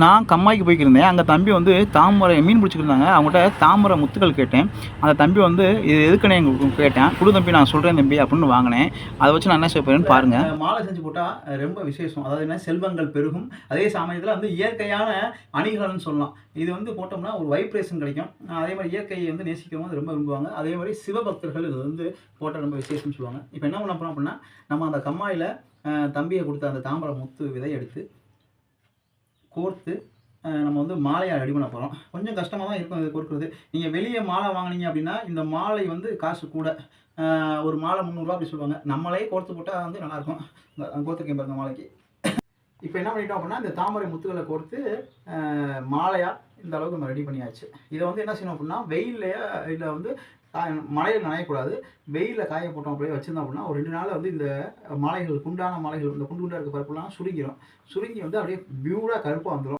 நான் கம்மாய்க்கு போய்க்கிருந்தேன். அங்கே தம்பி வந்து தாமரை மீன் பிடிச்சிருந்தாங்க அவங்கள்ட்ட தாமரை முத்துக்கள் கேட்டேன். அந்த தம்பி வந்து இது எதுக்குன்னு எங்களுக்கு கேட்டேன். குடு தம்பி நான் சொல்கிறேன் தம்பி அப்படின்னு வாங்கினேன். அதை வச்சு நான் என்ன செய்ய பாருங்கள் மாலை செஞ்சு போட்டால் ரொம்ப விசேஷம். அதாவது என்ன? செல்வங்கள் பெருகும். அதே சமயத்தில் வந்து இயற்கையான அணிகள்னு சொல்லலாம். இது வந்து போட்டோம்னா ஒரு வைப்ரேஷன் கிடைக்கும். அதே மாதிரி இயற்கையை வந்து நேசிக்கவும் அது ரொம்ப விரும்புவாங்க. அதே மாதிரி சிவபக்தர்கள் இது வந்து போட்டால் ரொம்ப விசேஷம்னு சொல்லுவாங்க. இப்போ என்ன பண்ண போகிறோம் அப்படின்னா நம்ம அந்த கம்மாயில் தம்பியை கொடுத்த அந்த தாமரை முத்து விதை எடுத்து கோர்த்து நம்ம வந்து மாலையை ரெடி பண்ண போகிறோம் கொஞ்சம் கஷ்டமாக தான் இருக்கும் இது கொடுக்குறது நீங்கள் வெளியே மாலை வாங்குனீங்க அப்படின்னா இந்த மாலை வந்து காசு கூட. ஒரு மாலை முந்நூறுரூவா அப்படி சொல்லுவாங்க. நம்மளே கோர்த்து போட்டால் வந்து நல்லாயிருக்கும். இந்த கோர்த்துருக்கேன் பாருங்க மாலைக்கு. இப்போ என்ன பண்ணிட்டோம் அப்படின்னா இந்த தாமரை முத்துக்களை கோர்த்து மாலையாக இந்த அளவுக்கு நம்ம ரெடி பண்ணியாச்சு. இதை வந்து என்ன செய்யணும் அப்படின்னா வெயில்லையே இல்லை வந்து காய- மழையில் நனையக்கூடாது. வெயிலில் காய போட்டோம் அப்படியே வச்சிருந்தோம் அப்படின்னா ஒரு ரெண்டு நாள் வந்து இந்த மாலைகள் குண்டான மாலைகள் இந்த குண்டு குண்டாக இருக்க பருப்புலாம் சுருங்கிடும் சுருங்கி வந்து அப்படியே பியூராக கருப்பாக வந்துடும்